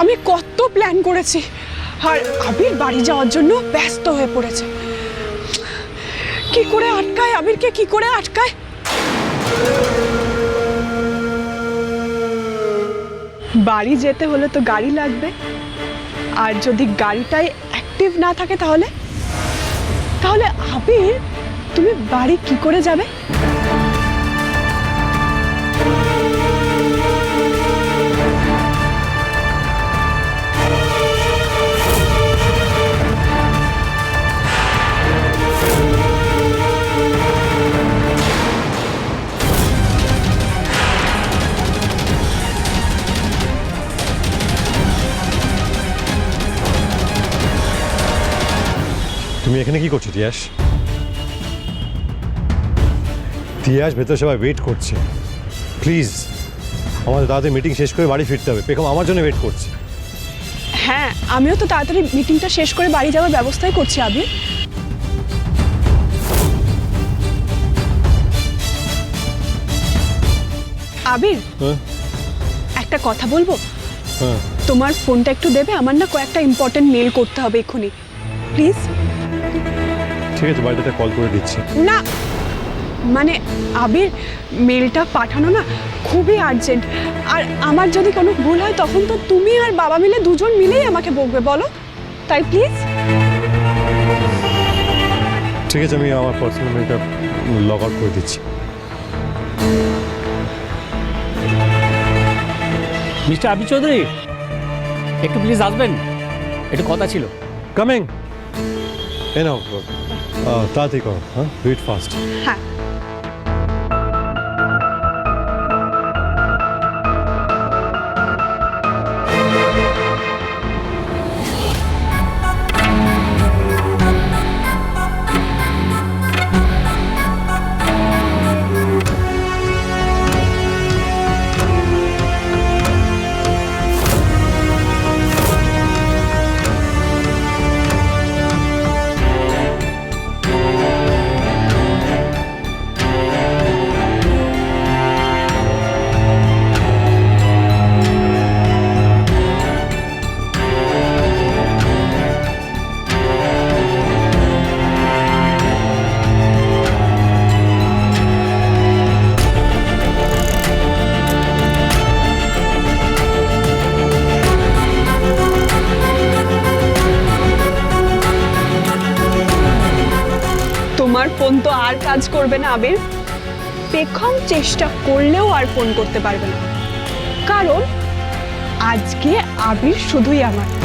আমি কত প্ল্যান করেছি। আর আবির বাড়ি যাওয়ার জন্য ব্যস্ত হয়ে পড়েছে। কি করে আটকায়? আবিরকে কি করে আটকায়? বাড়ি যেতে হলে তো গাড়ি লাগবে। আর যদি গাড়িটাই অ্যাক্টিভ না থাকে তাহলে? তাহলে আবির, তুমি বাড়ি কি করে যাবে? তুমি এখানে কি করছ তিয়াস তিয়াস ভেতর সবাই ওয়েট করছে। প্লিজ আমাদের তাড়াতাড়ি মিটিং শেষ করে বাড়ি ফিরতে হবে। পেখম আমার জন্য ওয়েট করছে। হ্যাঁ আমিও তো তাড়াতাড়ি মিটিংটা শেষ করে বাড়ি যাওয়ার ব্যবস্থাই করছি আবির। আবির হ্যাঁ? একটা কথা বলব? হ্যাঁ। তোমার ফোনটা একটু দেবে? আমার না কয়েকটা ইম্পর্টেন্ট মেল করতে হবে এক্ষুনি। প্লিজ ঠিক আছে বাড়িতে কল করে দিচ্ছি। না মানে আবির মেলটা পাঠানো না খুবই আর্জেন্ট আর আমার যদি কোনো ভুল হয় তখন তো তুমি আর বাবা মিলে দুজন মিলেই আমাকে বকবে বলো? তাই প্লিজ ঠিক আছে আমি আমার পার্সোনাল মেলটা লগ আউট করে দিচ্ছি। মিস্টার আবি চৌধুরী একটু প্লিজ আসবেন? একটু কথা ছিল। কামিং এ নাও তাড়াতাড়ি করো হ্যাঁ ডুইট ফাস্ট হ্যাঁ তোমার ফোন তো আর কাজ করবে না, আবির। পেখম চেষ্টা করলেও আর ফোন করতে পারবে না। কারণ আজকে আবির শুধুই আমার।